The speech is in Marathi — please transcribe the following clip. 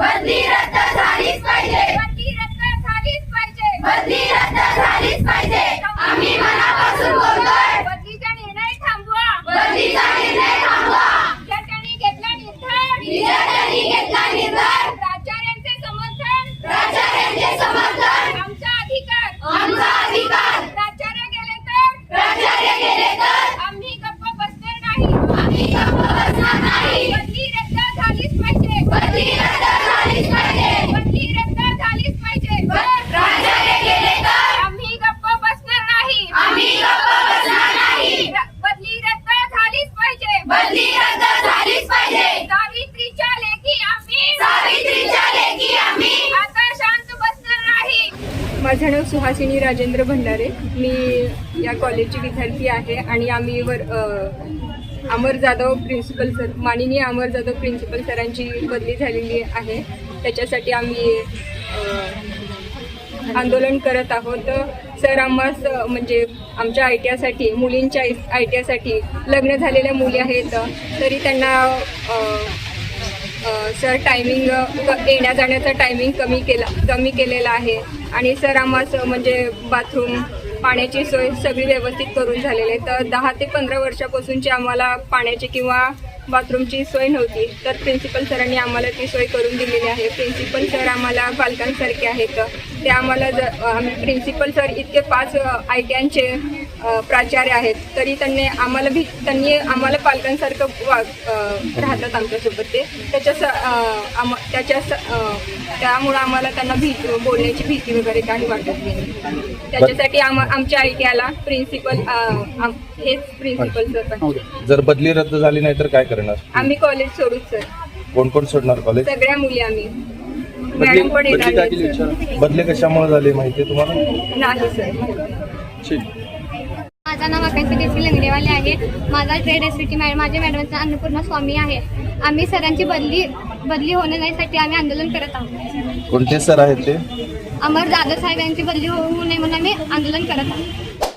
बदली रद्द बदली रद्द झालीच पाहिजे. सावित्रीच्या लेखी आम्ही. सावित्रीच्या लेखी आम्ही. आता शांत बसणार नाही. माझं नाव सुहासिनी राजेंद्र भंडारे. मी या कॉलेजची विद्यार्थी आहे आणि आम्ही वर अमर जाधव प्रिन्सिपल सर माननीय अमर जाधव प्रिन्सिपल सरांची बदली झालेली आहे. त्याच्यासाठी आम्ही आंदोलन करत आहोत. सर आम्हास म्हणजे आमच्या आय टी आयसाठी मुलींच्या आय टी आयसाठी लग्न झालेल्या मुली आहेत. तरी त्यांना सर टायमिंग येण्या जाण्याचा टायमिंग कमी केला कमी केलेला आहे. आणि सर आम्हास म्हणजे बाथरूम पाण्याची सोय सगळी व्यवस्थित करून झालेली आहे. तर दहा ते पंधरा वर्षापासूनची आम्हाला पाण्याची किंवा बाथरूमची सोय नव्हती. तर प्रिन्सिपल सरांनी आम्हाला ती सोय करून दिलेली आहे. प्रिन्सिपल सर आम्हाला पालकांसारखे आहेत. ते आम्हाला ज आम्ही प्रिन्सिपल सर इतके पाच आय टी आयचे प्राचार्य आहेत तरी त्यांनी आम्हाला भी त्यांनी आम्हाला पालकांसारखं वाग राहतात आमच्यासोबत ते. त्याच्या स आम त्याच्या त्यामुळं आम्हाला त्यांना भीती बोलण्याची भीती वगैरे काही वाटत नाही. त्याच्यासाठी आम आमच्या आय टी आयला प्रिन्सिपल हेच प्रिन्सिपल सर जर बदली रद्द झाली नाही तर काय करणार? आम्ही कॉलेज सोडूच सर कोण कोण सोडणार कॉलेज सगळ्या मुली आम्ही. बदली मॅडम पण येणार. बदली कशामुळे झाली माहिती तुम्हाला? नाही सर ठीक माझं नाव आकाशी देसी लंगडेवाले आहे. माझा ट्रेड एस टी मॅडम माझ्या मॅडमचं अन्नपूर्णा स्वामी आहे. आम्ही सरांची बदली बदली होण्यासाठी आम्ही आंदोलन करत आहोत. कोणते सर आहेत ते? अमर जाधव साहेब यांची बदली होऊ नये म्हणून आम्ही आंदोलन करत आहोत.